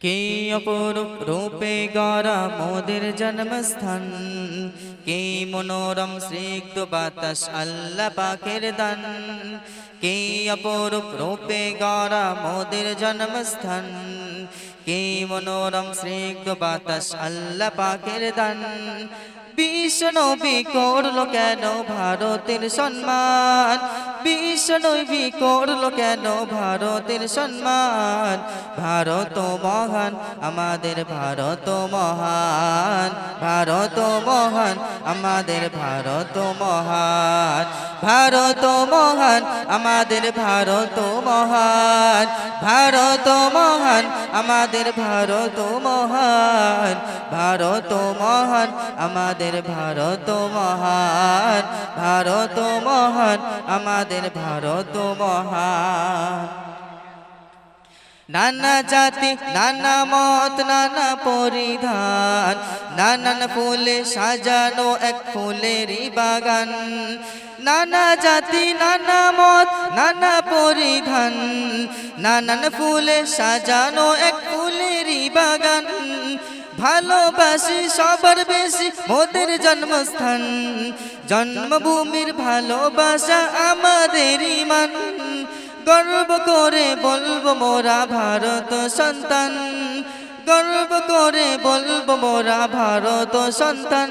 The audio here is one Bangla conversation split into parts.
কে অপরূপ রূপে গড়া মোদের জন্মস্থান? কে মনোরম স্নিগ্ধ বাতাস আল্লাহ পাকের দান? কে অপরূপ রূপে গড়া মোদের জন্মস্থান? কে মনোরম স্নিগ্ধ বাতাস আল্লাহ পাকের দান? বিষ্ণবী করল কেন ভারতের সম্মান? বিষ্ণবী করল কেন? ভারতের সম্মান। ভারত মহান, আমাদের ভারত মহান। ভারত মহান, আমাদের ভারত মহান। ভারত মহান, আমাদের ভারত মহান। ভারত মহান, আমাদের ভারত মহান। ভারত মহান, আমাদের ভারত মহান। ভারত মহান, আমাদের ভারত মহান নানা জাতি, নানা মত, নানা পরিধান। নানান ফুলে সাজানো এক ফুলেরই বাগান। নানা জাতি, নানা মত, নানা পরিধান। নানান ফুলে সাজানো এক ফুলেরই বাগান। ভালোবাসি সবার বেশি মোদের জন্মস্থান। জন্মভূমির ভালোবাসা আমাদের ইমান। গর্ব করে বলব মোরা ভারত সন্তান। গর্ব করে বলব মোরা ভারত সন্তান।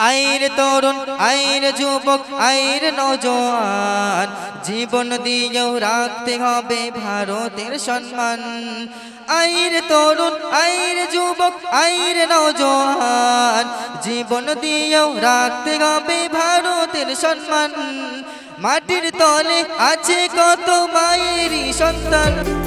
আইর তরুণ, আইর যুবক, আইর নজওয়ান। জীবন দিয়েও রাখতে হবে ভারতের সম্মান। আইর তরুণ, আইর যুবক, আইর নজওয়ান। জীবন দিয়েও রাখতে হবে ভারতের সম্মান। মাটির তলে আছে কত মায়েরই সন্তান।